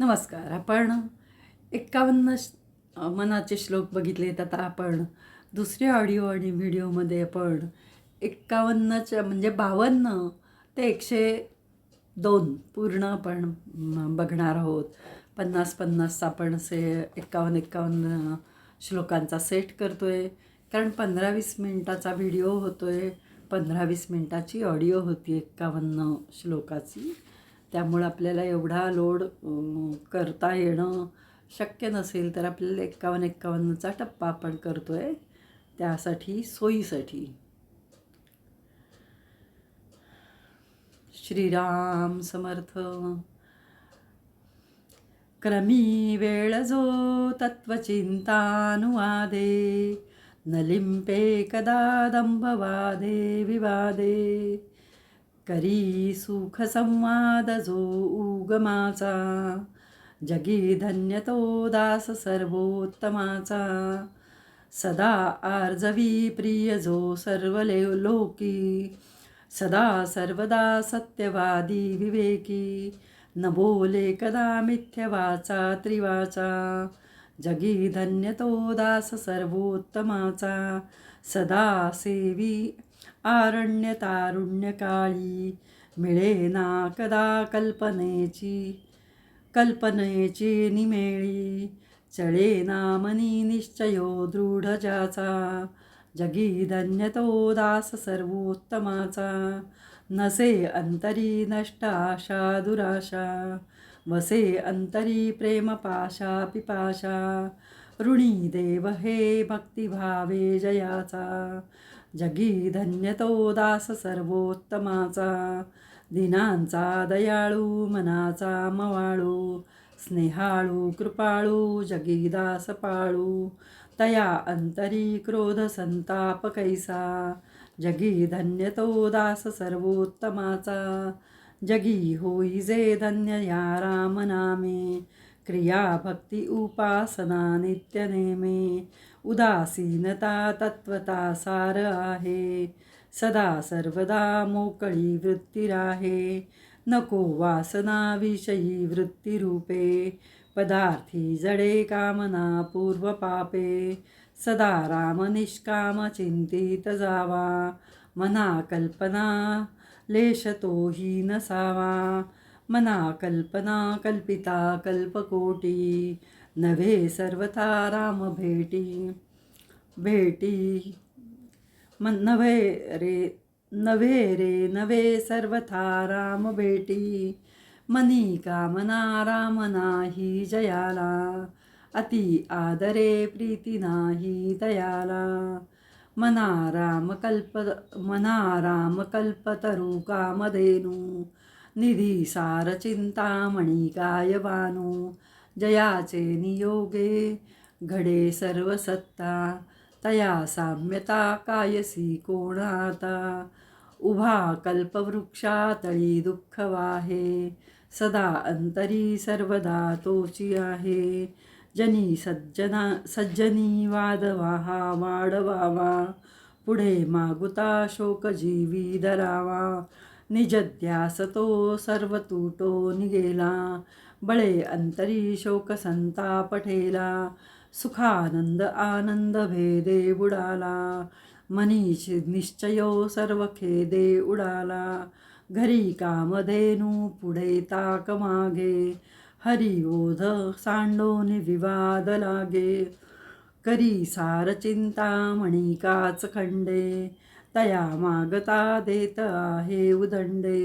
नमस्कार आपण एक्कावन्न मनाचे श्लोक बघितलेत आता आपण दुसऱ्या ऑडिओ आणि व्हिडिओमध्ये आपण एक्कावन्नच्या म्हणजे बावन्न ते एकशे दोन पूर्ण आपण बघणार आहोत. पन्नास पन्नासचा आपण से एक्कावन्न एक्कावन्न श्लोकांचा सेट करतो आहे कारण पंधरा वीस मिनटाचा व्हिडिओ होतो आहे पंधरा वीस मिनटाची ऑडिओ होती एक्कावन्न श्लोकाची. त्यामुळं आपल्याला एवढा लोड करता येणं शक्य नसेल तर आपल्याला एक्कावन्न एक्कावन्नचा टप्पा आपण करतो आहे त्यासाठी सोयीसाठी. श्रीराम समर्थ. क्रमी वेळ जो तत्वचिंतानुवादे न लिंपे कदा दंभवादे विवादे. करी सुख संवाद जो उगमाचा जगी धन्य तो दास सर्वोत्तमाचा. सदा आर्जवी प्रिय जो सर्व लोकी सदा सर्वदा सत्यवादी विवेकी न बोले कदा मिथ्यवाचा त्रिवाचा जगी धन्य तो दास सर्वोत्तमाचा. सदा सेवी आरण्य तारुण्य काळी मिळे ना कदा कल्पनेची कल्पनेची निमेळी. चळे ना मनी निश्चयो दृढ ज्याचा जगी धन्य तो दास सर्वोत्तमाचा. नसे अंतरी नष्ट आशा दुराशा वसे अंतरी प्रेम पाशा पिपाशा. ऋणी देव हे भक्तिभावे जयाचा जगी धन्य तो दास सर्वोत्तमाचा दिनांचा दयाळू मनाचा मवाळू स्नेहाळू कृपाळू जगी दास पाळू तया अंतरी क्रोध संताप कैसा जगी धन्य तो दास सर्वोत्तमाचा जगी होई जे धन्य या राम नामे क्रिया भक्ती उपासना नित्य नेमे उदासीनता तत्वता सार आहे. सदा सर्वदा मोकळी वृत्ती राहे. नको वासनाविषयी वृत्तीरूपे पदार्थी जडे कामना पूर्व पापे. सदा राम निष्काम चिंतित जावा. मना कल्पना लेशतो तोही नसावा मना कल्पना कल्पिता कल्पकोटी. नव्हे सर्वथा राम भेटी भेटी. मन नव्हे रे नव्हे रे नव्हे सर्वथा राम भेटी. मनी कामना राम नाही जयाला अति आदरे प्रीती नाही दयाला. मना राम कल्प मना राम कल्पतरू कामधेनू निधी सार चिंतामणी गायवानू. जयाचे नियोगे घडे सर्व सत्ता तया साम्यता कायसी कोणाता? उभा कल्पवृक्षातळी दुःख वाहे सदा अंतरी सर्वदा तोची आहे. जनी सज्जना सज्जनी वादवाहा वाढवावा पुढे मागुता शोकजीवी धरावा. निजध्यास तो सर्व तुटो निगेला बळे अंतरी शोक संताप ठेला सुखानंद आनंद भेदे बुडाला मनीष निश्चयो सर्व खेदे उडाला घरी कामधेनू पुढे ताक मागे हरिओध सांडोनी विवाद लागे करी सार चिंता मणिकाच खंडे तया मागता देत आहे उदंडे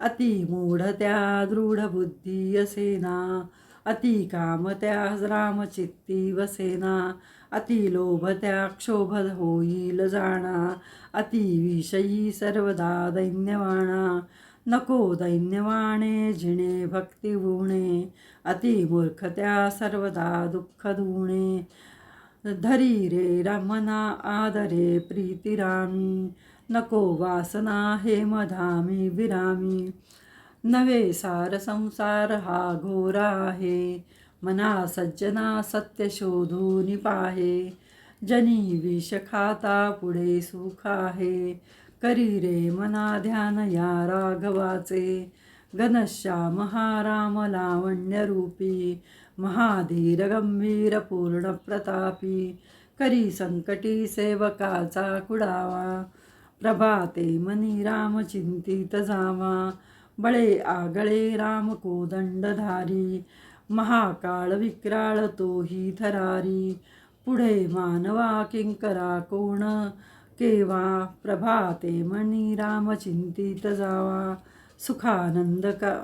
अति मूढ त्या दृढ बुद्धी असेना. अति काम त्या रामचित्ती वसेना. अति लोभ त्या क्षोभ होईल जाणा. अति विषयी सर्वदा दैन्यवाणा नको दैन्यवाणे जिणे भक्तिभूणे अति मूर्ख त्या सर्वदा दुःख धुणे. धरी रे रमना आदरे प्रीतिरामी. नको वासना हे मधामी विरामी. नवे सार संसार हा घोरा आहे. मना सज्जना सत्य शोधून पाहे. जनी विष खाता पुढे सुख आहे. करी रे मना ध्यान या राघवाचे. घनश्याम हा राम लावण्यरूपी महाधीर गंभीर पूर्ण प्रतापी. करी संकटी सेवकाचा कुडावा. प्रभाते मनी राम चिंतित जावा बळे आगळे राम कोदंडधारी महाकाळ विक्राळ तोही थरारी पुढे मानवा किंकरा कोण? केवा प्रभाते मनी राम चिंतित जावा सुखानंद का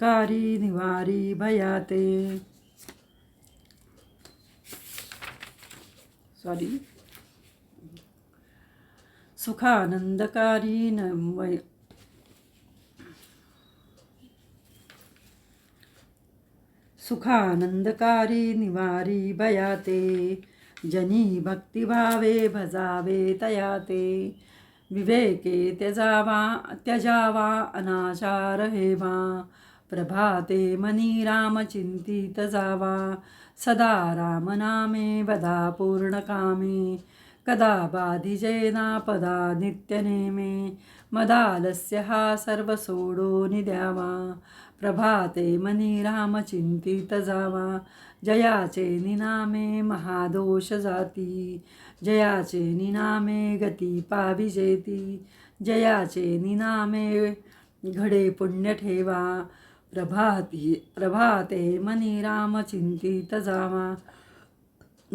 कारी निवारी भयाते. सॉरी सुखानंदकारी न सुखानंदकारी निवारी भयाते जनी भक्तिभावे भजावे तयाते विवेके त्यजावा त्यजावा अनाचार हेवा प्रभाते मनी राम चिंतित जावा सदा रामनामे वदा पूर्णकामे कदा बाधिजेना पदा नित्यनेमे मदालस्य हा सर्व निद्यावा प्रभाते मनी राम चिंतित जावा जयाचे निनामे महादोष जाती जयाचे निनामे गती पाविजेती जयाचे निनामे घडे पुण्य ठेवा प्रभाती प्रभाते मनी राम चिंतित जावा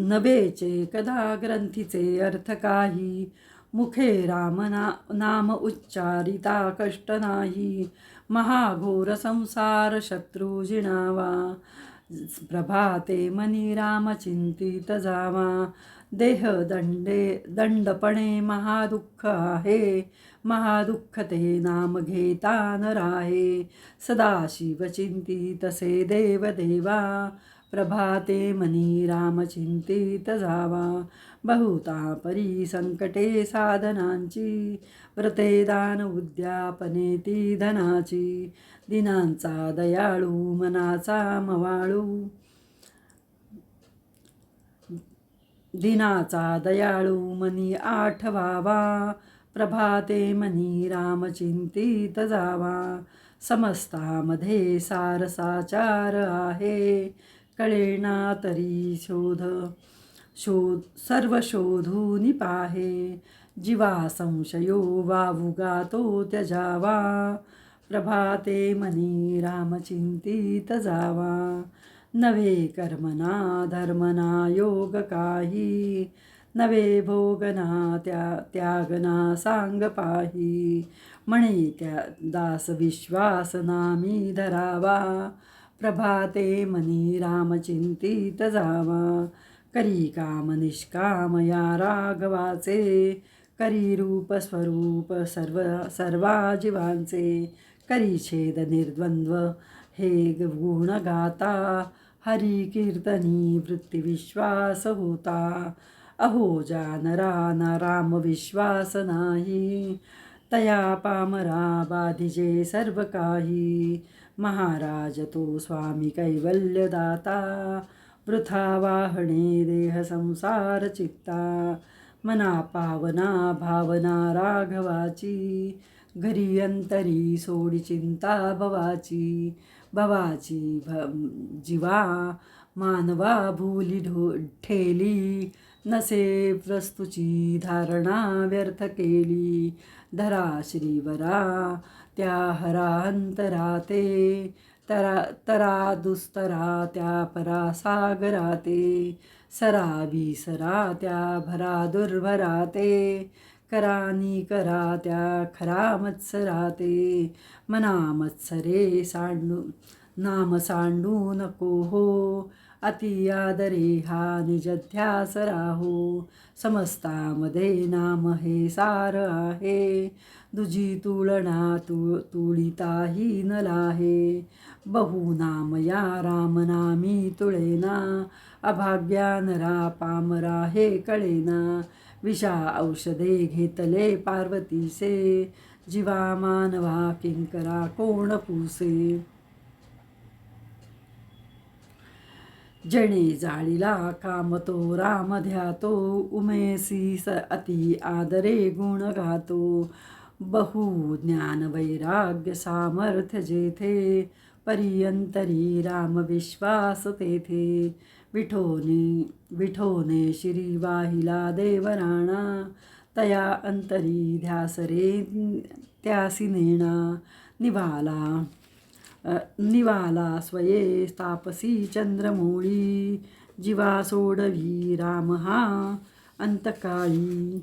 नभेचे कदा ग्रंथीचे अर्थ काही. मुखे राम ना नाम उच्चारिता कष्ट नाही. महाघोर संसार शत्रू जिणावा. प्रभाते मनी राम चिंतित जावा. देह दंडे दंडपणे महादुःख आहे. महादुःख ते नाम घेता न राहे. सदाशिव चिंतितसे देव देवा प्रभाते मनी राम चिंतित जावा बहुता परी संकटे साधनांची व्रते दान उद्यापने ती धनाची दिनांचा दयाळू मनाचा मवाळू. दिनाचा दयाळू मनी आठवावा प्रभाते मनी राम चिंतित जावा समस्तामध्ये सारसाचार आहे कळेना तरी शोध शोध सर्व शोधून पाहे। जीवा संशयो वावुगा तो त्यजावा। प्रभाते मनी रामचिंतित जावा। नवे कर्मना धर्मना योग काही। नवे भोगना त्या त्यागना सांग पाही। म्हणे त्या दास विश्वास नामी धरावा। प्रभाते मनी रामचिंतित जावा करी काम निष्काम या राघवाचे। करी रूप स्वरूप सर्व सर्वा जीवांचे करी छेद निर्द्वंद्व हे गुण गाता। हरी कीर्तनी वृत्तिविश्वास होता। अहो जानरा ना राम विश्वास नाही। तया पामरा बाधिजे सर्व काही। महाराज तो स्वामी कैवल्यदाता वृथा वाहणे देह संसार चित्ता मना पावना भावना राघवाची घरी अंतरी सोडी चिंता भवाची भवाची भ जीवा मानवा भूली ढो ठेली नसे वस्तूची धारणा व्यर्थ केली. धरा श्रीवरा त्या हरांतरा ते. तरा तरा दुस्तरा त्या परा सागराते सरा विसरा त्या भरा दुर्भरा ते करानी करा त्या खरा मत्सरा ते मना मत्सरे सांडू नाम सांडू नको हो. अति आदरे हा निजध्यास राहो समस्तामध्ये नाम हे सार आहे. दुजी तुळना तु तुळिताही न लाहे बहु या रामनामी तुळेना. अभाग्या नरा पामरा हे कळेना. विषा औषधे घेतले पार्वतीसे. जीवा मानवा किंकरा कोण पुसे. जणे जाळीला कामतो राम ध्यातो उमेसी स अति आदरे गुण गातो. बहु ज्ञान वैराग्य सामर्थ्य जेथे परियंतरी राम विश्वास तेथे. विठोने विठोने श्री वाहिला देवराणा तया अंतरी ध्यासरे त्यासिनेणा त्यासी नेणा निवाला. निवाला स्वये तापसी चंद्रमोळी जीवा सोडवी राम हा अंतकाळी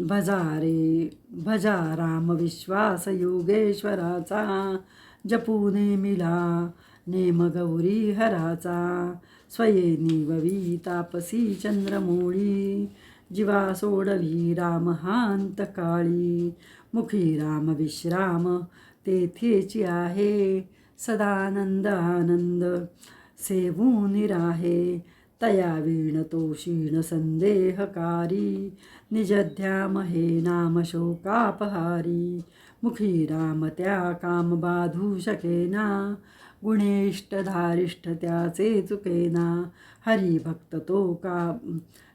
भजारे भजा राम विश्वास योगेश्वराचा जपू नेमिला नेम गौरी हराचा स्वये निववी तापसी चंद्रमोळी जीवा सोडवी राम हांतकाळी मुखी राम विश्राम तेथेची आहे. सदानंद आनंद सेवून राहे तया वीण तो क्षीण संदेहकारी. निजध्यामहे नाम शोकापहारी. मुखी राम त्या काम बाधू शकेना. गुणेष्ट धारिष्ठ त्याचे चुकेना. हरिभक्त तो का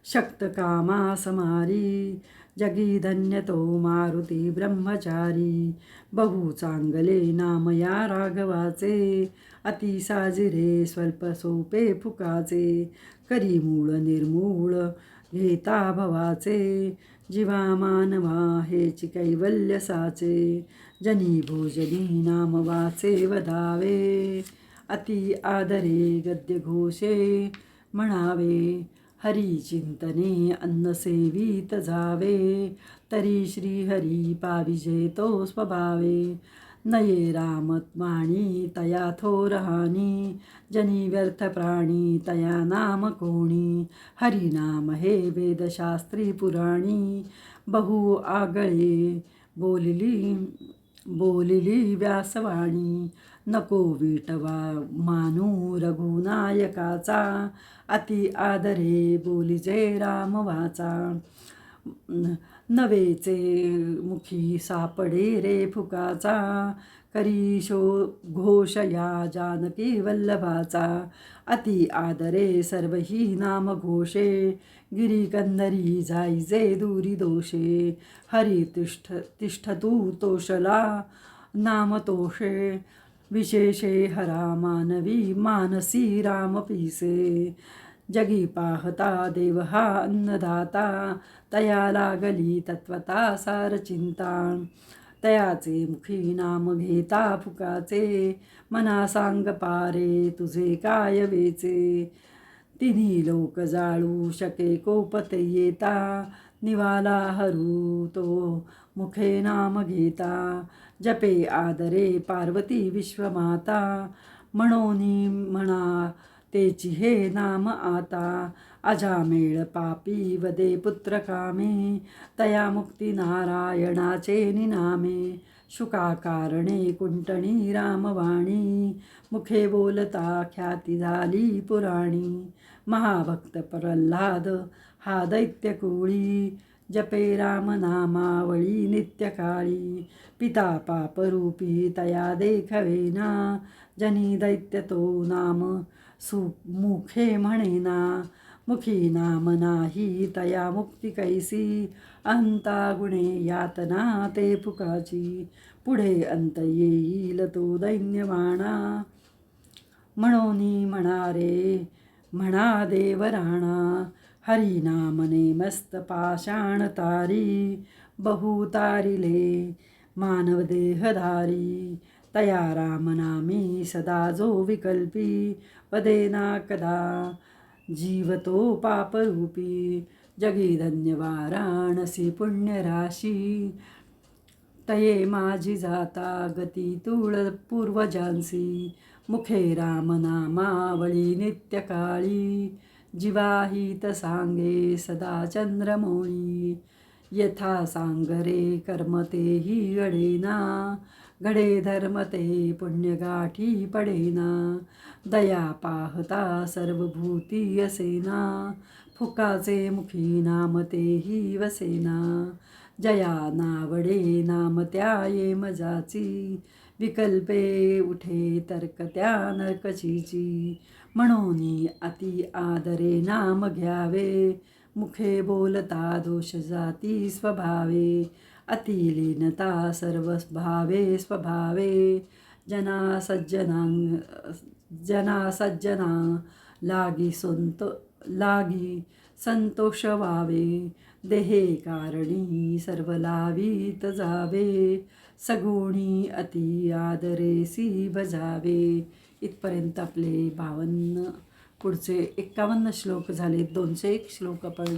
शक्त कामा समारी. जगी धन्य तो मारुती ब्रह्मचारी। बहु चांगले नाम या राघवाचे अति साजिरे स्वल्प सोपे फुकाचे करी मूळ निर्मूळ घेता भवाचे जीवा मानवा हेच कैवल्य साचे जनी भोजनी नाम वाचे वदावे अति आदरे गद्य घोषे म्हणावे हरी चिंतने जावे तरी श्रीहरी पाविजे तो स्वभावे। नये रामत्माणी तया थोरहानी जनी व्यर्थ प्राणी तया नाम कोणी। हरिनाम हे वेदशास्त्री पुराणी। बहु आगळे बोलिली बोलिली व्यासवाणी। नको विटवा मानू रघुनायकाचा अति आदरे बोलिजे राम वाचा नवेचे मुखी सापडे रे फुकाचा करी शो घोष या जानकी वल्लभाचा अति आदरे सर्व ही नाम घोषे गिरीकंदरी जाईजे दूरी दोषे हरी तिष्ठ तिष्ठतु तोषला नाम तोषे विशेषे हरा मानवी मानसी राम पिसे जगी पाहता देव हा अन्नदाता तया लागली तत्वता सार चिंता। तयाचे मुखी नाम घेता फुकाचे मना सांग पारे तुझे काय वेचे। तिन्ही लोक जाळू शके कोपत येता निवाला हरू तो मुखे नाम घेता। जपे आदरे पार्वती विश्वमाता म्हणोनी म्हणा तेची हे नाम आता अजामेळ पापी वदे पुत्र कामे तया मुक्ती नारायणाचे निनामे शुका कारणे कुंटणी रामवाणी मुखे बोलता ख्याती झाली पुराणी महाभक्त प्रल्हाद हा दैत्यकोळी जपे राम नामावळी नित्यकाळी. पिता पापरूपी तया देखवेना जनी दैत्य तो नाम सुमुखे म्हणेना मुखी नाम नाही तया मुक्ती कैसी. अंता गुणे यातना ते फुकाची पुढे अंत येईल तो दैन्यवाणा म्हणोनी म्हणारे म्हणा देवराणा हरिनामने मस्त पाषाण तारी बहु तया रामनामी सदा जो विकल्पी वदेना कदा जीवतो पापरूपी जगी धन्य वाराणसी पुण्यराशी। तये माझी जाता गती तुळ पूर्वजांसी मुखे रामनामावळी नित्यकाळी। जीवाहित सांगे सदा चंद्रमोळी यथा सांगरे कर्मते ही घडेना। घडे धर्मते पुण्यगाठी पडेना। दया पाहता सर्वभूती असेना। फुकाचे मुखी नामते ही वसेना। जया नावडे नाम त्या ये मजाची। विकल्पे उठे तर्क त्या नरकचीची म्हणून अति आदरे नाम घ्यावे. मुखे बोलता दोष जाती स्वभावे. अतिलीनता सर्वभावे स्वभावे. जना सज्जनांग जना सज्जना लागी संतो लागी संतोष व्हावे देहे कारणी सर्व लावीत जावे. सगुणी अति आदरे सी बजावे. इथपर्यंत आपले बावन्न पुढचे एक्कावन्न श्लोक झाले. दोनशे एक श्लोक आपण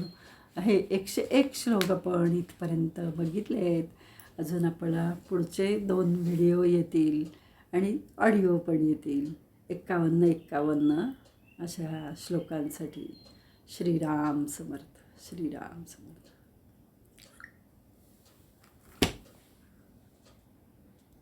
हे एकशे एक श्लोक आपण इथपर्यंत बघितले आहेत अजून आपल्याला पुढचे दोन व्हिडिओ येतील आणि ऑडिओ पण येतील. एक्कावन्न एक्कावन्न अशा श्लोकांसाठी. श्रीराम समर्थ श्रीराम समर्थ.